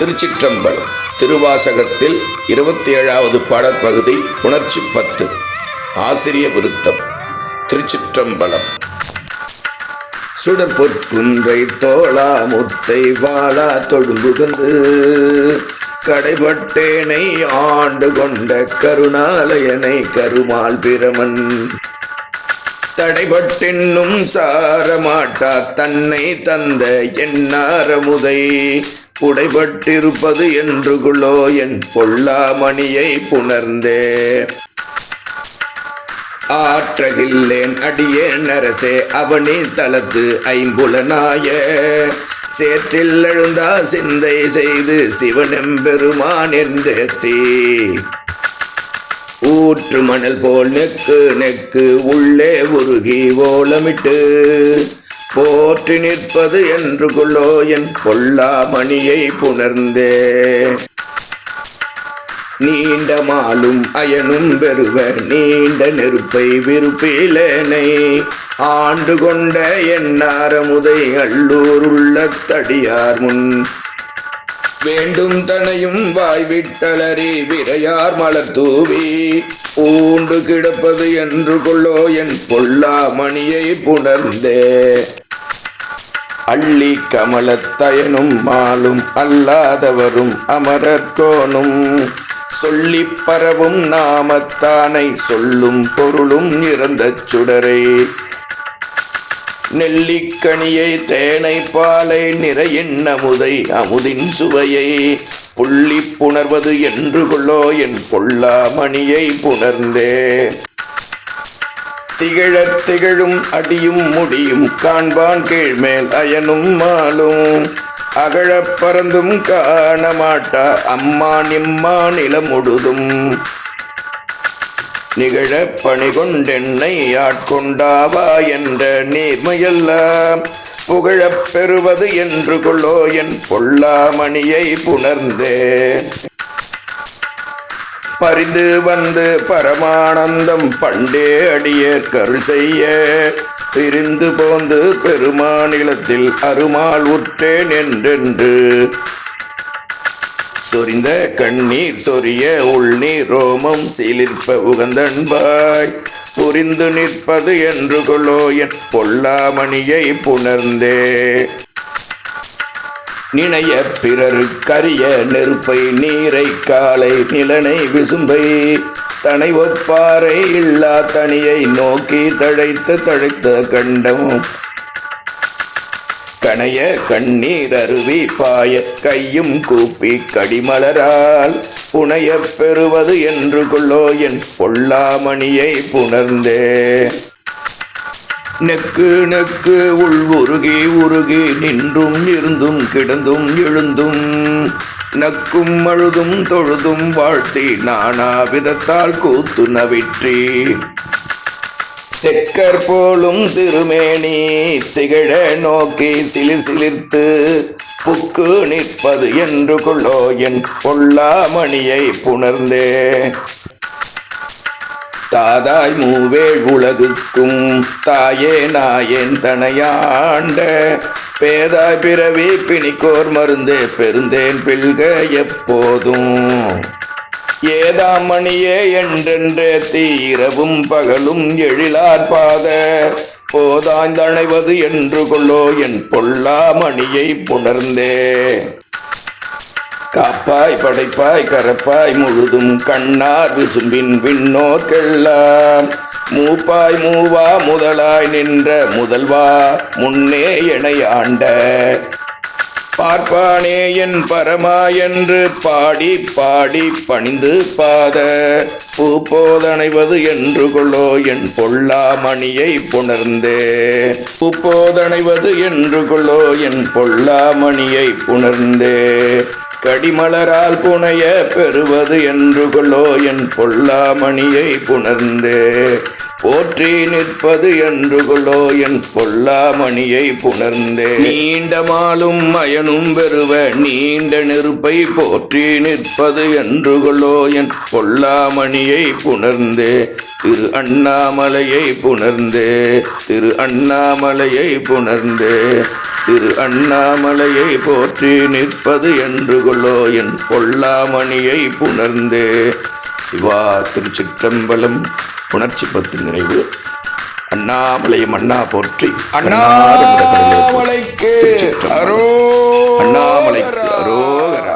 திருச்சிற்றம்பலம் திருவாசகத்தில் இருபத்தி ஏழாவது பாடற்பகுதி உணர்ச்சி பத்து ஆசிரிய விருத்தம் திருச்சிற்றம்பலம். சுடற்பொற்குன்றை தோளா முத்தை வாழா தொழும்புகந்து கடைபட்டேனை ஆண்டு கொண்ட கருணாலயனை கருமால் பிரமன். தடைபட்டென்னும் சாரமாட்டா தன்னை தந்த எண்ணாரமுதை உடைபட்டிருப்பது என்று குளோ என் பொல்லாமணியை புணர்ந்தே. ஆற்றகில்லேன் அடியேன் அரசே அவனி தலத்து ஐம்புலனாய. சேற்றில் எழுந்தா சிந்தை செய்து சிவனெம்பெருமான் என்றேத்தே ஊற்று மணல் போல் நெக்கு நெக்கு உள்ளே உருகி ஓலமிட்டு. போற்றி நிற்பது என்று கொள்ளோ என் பொல்லா மணியை புணர்ந்தே. நீண்ட மாலும் அயனும் பெறுவ நீண்ட நெருப்பை விருப்பிலேனை. ஆண்டு கொண்ட எண்ணாரமுதை அள்ளூர் உள்ள தடியார் முன். வேண்டும் தனையும் வாய்விட்டலறி விரையார் மலர் தூவி. பூண்டு கிடப்பது என்று கொள்ளோ என் பொல்லா மணியை புணர்ந்தே. அள்ளி கமலத்தயனும் மாலும் அல்லாதவரும் அமரர்கோனும் சொல்லி பரவும் நாமத்தானை சொல்லும் பொருளும் இறந்த சுடரை. நெல்லிக்கனியை தேனை பாலை நிறையின் அமுதை அமுதின் சுவையை புள்ளி புணர்வது என்று கொள்ளோ என் பொல்லா மணியை புணர்ந்தே. திகழத் திகழும் அடியும் முடியும் காண்பான் கீழ்மேல் அயனும் மாலும். அகழப் பறந்தும் காண மாட்டா அம்மா நிம்மா நிலமுழுதும் நிகழ பணி கொண்டென்னை ஆட்கொண்டாவா என்ற நேர்மையெல்லாம் புகழப் பெறுவது என்று கொள்ளோ என் பொல்லாமணியை புணர்ந்தே. பரிந்து வந்து பரமானந்தம் பண்டே அடியேற் கருள் செய்ய. பிரிந்து போந்து பெருமாநிலத்தில் அருமாள் உற்றேன் என்றென்று சொரிந்த கண்ணீர் சொரிய உள்நீர் ரோமம் சிலிர்ப்ப உகந்தன்பாய். புரிந்து நிற்பது என்று கொள்ளோ என் பொல்லாமணியை புணர்ந்தே. நினைய பிறரு கரிய நெருப்பை நீரை காலை நிலனை விசும்பை. தனை ஒப்பாறை இல்லா தனியை நோக்கி தழைத்து தழைத்த கண்டம் கணைய கண்ணீர் அருவி பாய கையும் கூப்பி கடிமலரால் புனைய பெறுவது என்று கொள்ளோ என் பொல்லாமணியை புணர்ந்தே. நெக்கு நெக்கு உள் உருகி உருகி நின்றும் இருந்தும் கிடந்தும் எழுந்தும் நக்கும் அழுதும் தொழுதும் வாழ்த்தி நானா விதத்தால் கூத்து நவிற்றி. செக்கர் போலும் திருமேனி திகழ நோக்கி சிலிர் சிலிர்த்து புக்கு நிற்பது என்று கொள்ளோ என் பொல்லாமணியை புணர்ந்தே. தாதாய் மூவேள் உலகுக்கும் தாயே நாயேன் தனையாண்ட. பேதாய் பிறவி பிணிக்கோர் மருந்தே பெருந்தேன் பில்க எப்போதும். ஏதாமணியே என்றென்றே தீரவும் பகலும் எழிலார் பாத. போதாய்ந்தணைவது என்று கொள்ளோ என் பொல்லாமணியை புணர்ந்தே. காப்பாய் படைப்பாய் கரப்பாய் முழுதும் கண்ணார் விசும்பின் விண்ணோர்க்கெல்லாம் மூப்பாய் மூவா முதலாய் நின்ற முதல்வா முன்னே எனையாண்ட பார்ப்பானே என் பரமா என்று பாடி பாடி பணிந்து பாத. பூ போதணைவது என்று கொள்ளோ என் பொல்லா மணியை புணர்ந்தே. பூ போதணைவது என்று கொள்ளோ என் பொல்லா மணியை புணர்ந்தே. கடிமலரால் புனைய பெறுவது என்று கொள்ளோ என் பொல்லா மணியை புணர்ந்தே. போற்றி நிற்பது என்று கொள்ளோ என் பொல்லாமணியை புணர்ந்தே. நீண்ட மாலும் மயனும் பெறுவ நீண்ட நெருப்பை போற்றி நிற்பது என்று கொள்ளோ என் பொல்லாமணியை புணர்ந்தே. திரு அண்ணாமலையை புணர்ந்தே. திரு அண்ணாமலையை புணர்ந்தே. திரு அண்ணாமலையை போற்றி நிற்பது என்று கொள்ளோ என் பொல்லாமணியை புணர்ந்தே. சிவா திருச்சிற்றம்பலம் உணர்ச்சி பத்து நிறைவு. அண்ணாமலையும் அண்ணா போற்றி அண்ணாமலைக்கு அண்ணாமலைக்கு அரோகர.